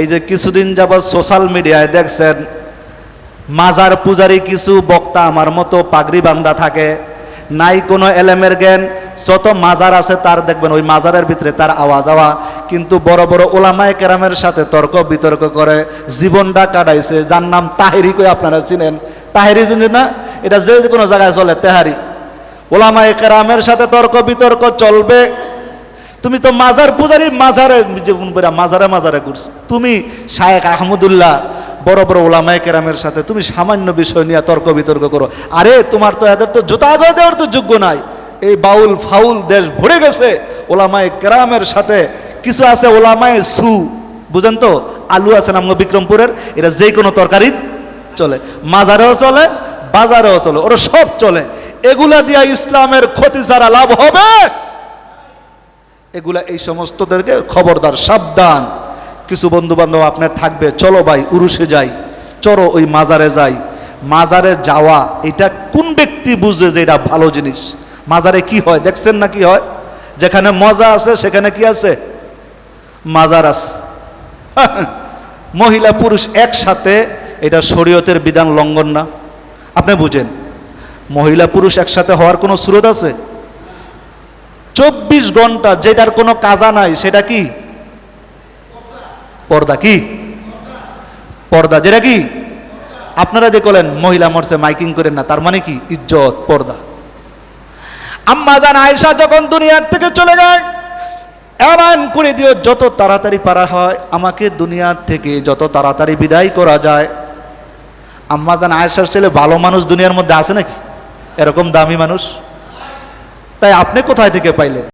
এই যে কিছুদিন যাবৎ সোশ্যাল মিডিয়ায় দেখছেন, মাজার পূজারি কিছু বক্তা আমার মতো পাগড়ি বান্ধা থাকে, নাই কোনো এলেমের জ্ঞান, যত মাজার আছে তার দেখবেন, ওই মাজারের ভিতরে তার আওয়াজ আওয়া, কিন্তু বড় বড় ওলামায় কেরামের সাথে তর্ক বিতর্ক করে, জীবনটা কাটাইছে, যার নাম তাহেরি কই আপনারা চিনেন? তাহেরি কিন্তু না, এটা যে কোনো জায়গায় চলে, তেহারি। ওলামায় কেরামের সাথে তর্ক বিতর্ক চলবে তুমি তো মাজার পূজারি, মাজারে জীবন করে মাজারে মাজারে ঘুরছো। তুমি শায়েক আহমদুল্লাহ, বড় বড় ওলামায় কেরামের সাথে তুমি সামান্য বিষয় নিয়ে তর্ক বিতর্ক করো। আরে, তোমার তো এদের তো জুতা আগে দেওয়ার তো যোগ্য নাই। এই বাউল ফাউল দেশ ভরে গেছে। ওলামায় কেরামের সাথে কিছু আছে ওলামায় সু। বুঝেন তো? আলু আছে নাম বিক্রমপুরের? এরা যে কোনো তরকারি চলে। মাজারেও চলে, বাজারেও চলে। ওরা সব চলে। এগুলা দিয়া ইসলামের ক্ষতি ছাড়া লাভ হবে? এগুলা এই সমস্তদেরকে খবরদার, সাবধান। কিছু বন্ধু বান্ধব আপনার থাকবে, চলো ভাই, উরুষে যাই, চলো ওই মাজারে যাই। মাজারে যাওয়া, এটা কোন ব্যক্তি বুঝে যে এটা ভালো জিনিস? মাজারে কি হয়, দেখছেন না কি হয়? যেখানে মজা আছে, সেখানে কি আছে? মাজার আছে। মহিলা, পুরুষ একসাথে, এটা শরীয়তের বিধান লঙ্ঘন না। আপনি বুঝেন, মহিলা, পুরুষ একসাথে হওয়ার কোনো স্রোত আছে? চব্বিশ ঘণ্টা যেটার কোনো কাজা নাই, সেটা কি? পর্দা কি? পর্দা, যেটা কি? আপনারা যে বলেন মহিলা মরছে, মাইকিং করেন না, তার মানে কি? ইজ্জত, পর্দা। আম্মা জান আয়সা যখন দুনিয়ার থেকে চলে যায়, এলান করে দিও, যত তাড়াতাড়ি পারা হয়, আমাকে দুনিয়ার থেকে যত তাড়াতাড়ি বিদায় করা যায়। আম্মা জান আয়সার ছেলে ভালো মানুষ দুনিয়ার মধ্যে আছে নাকি? এরকম দামি মানুষ? তাই আপনি কোথায় থেকে পাইলেন?